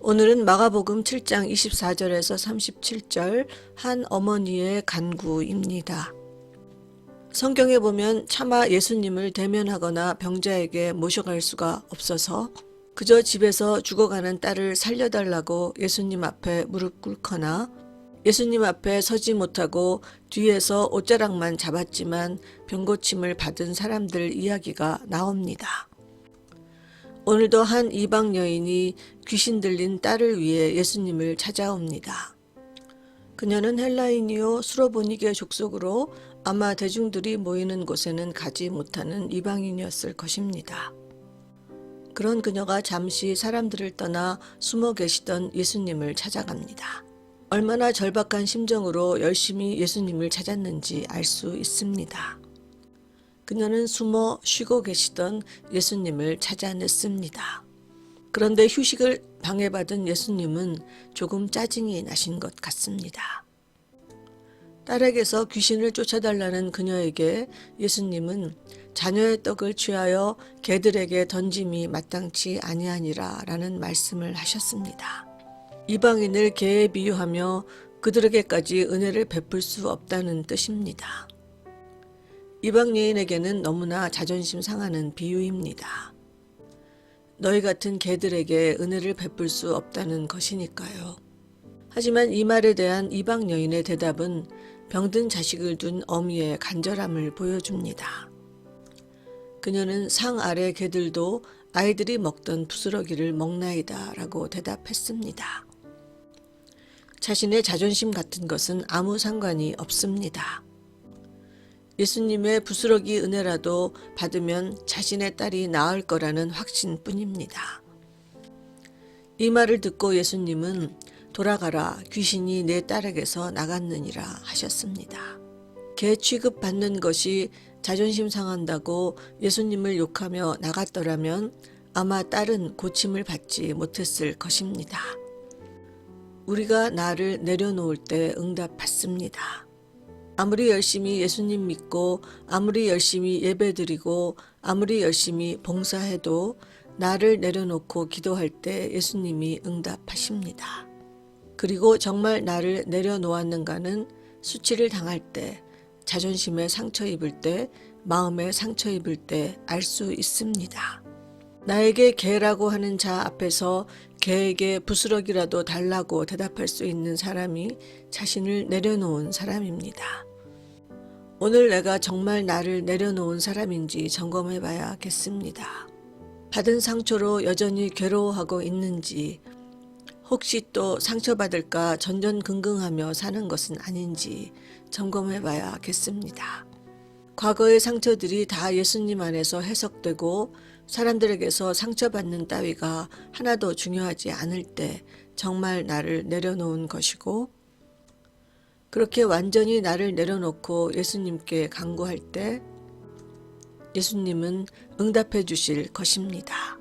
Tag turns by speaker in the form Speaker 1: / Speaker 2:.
Speaker 1: 오늘은 마가복음 7장 24절에서 37절 한 어머니의 간구입니다. 성경에 보면 차마 예수님을 대면하거나 병자에게 모셔갈 수가 없어서 그저 집에서 죽어가는 딸을 살려달라고 예수님 앞에 무릎 꿇거나 예수님 앞에 서지 못하고 뒤에서 옷자락만 잡았지만 병고침을 받은 사람들 이야기가 나옵니다. 오늘도 한 이방 여인이 귀신 들린 딸을 위해 예수님을 찾아옵니다. 그녀는 헬라인이요 수로보니게 족속으로 아마 대중들이 모이는 곳에는 가지 못하는 이방인이었을 것입니다. 그런 그녀가 잠시 사람들을 떠나 숨어 계시던 예수님을 찾아갑니다. 얼마나 절박한 심정으로 열심히 예수님을 찾았는지 알 수 있습니다. 그녀는 숨어 쉬고 계시던 예수님을 찾아냈습니다. 그런데 휴식을 방해받은 예수님은 조금 짜증이 나신 것 같습니다. 딸에게서 귀신을 쫓아달라는 그녀에게 예수님은 자녀의 떡을 취하여 개들에게 던짐이 마땅치 아니하니라 라는 말씀을 하셨습니다. 이방인을 개에 비유하며 그들에게까지 은혜를 베풀 수 없다는 뜻입니다. 이방 여인에게는 너무나 자존심 상하는 비유입니다. 너희 같은 개들에게 은혜를 베풀 수 없다는 것이니까요. 하지만 이 말에 대한 이방 여인의 대답은 병든 자식을 둔 어미의 간절함을 보여줍니다. 그녀는 상 아래 개들도 아이들이 먹던 부스러기를 먹나이다 라고 대답했습니다. 자신의 자존심 같은 것은 아무 상관이 없습니다. 예수님의 부스러기 은혜라도 받으면 자신의 딸이 나을 거라는 확신 뿐입니다. 이 말을 듣고 예수님은 돌아가라 귀신이 내 딸에게서 나갔느니라 하셨습니다. 개 취급받는 것이 자존심 상한다고 예수님을 욕하며 나갔더라면 아마 딸은 고침을 받지 못했을 것입니다. 우리가 나를 내려놓을 때 응답받습니다. 아무리 열심히 예수님 믿고 아무리 열심히 예배드리고 아무리 열심히 봉사해도 나를 내려놓고 기도할 때 예수님이 응답하십니다. 그리고 정말 나를 내려놓았는가는 수치를 당할 때, 자존심에 상처 입을 때, 마음에 상처 입을 때 알 수 있습니다. 나에게 개라고 하는 자 앞에서 개에게 부스러기라도 달라고 대답할 수 있는 사람이 자신을 내려놓은 사람입니다. 오늘 내가 정말 나를 내려놓은 사람인지 점검해 봐야겠습니다. 받은 상처로 여전히 괴로워하고 있는지, 혹시 또 상처받을까 전전긍긍하며 사는 것은 아닌지 점검해 봐야겠습니다. 과거의 상처들이 다 예수님 안에서 해석되고 사람들에게서 상처받는 따위가 하나도 중요하지 않을 때 정말 나를 내려놓은 것이고 그렇게 완전히 나를 내려놓고 예수님께 간구할 때 예수님은 응답해 주실 것입니다.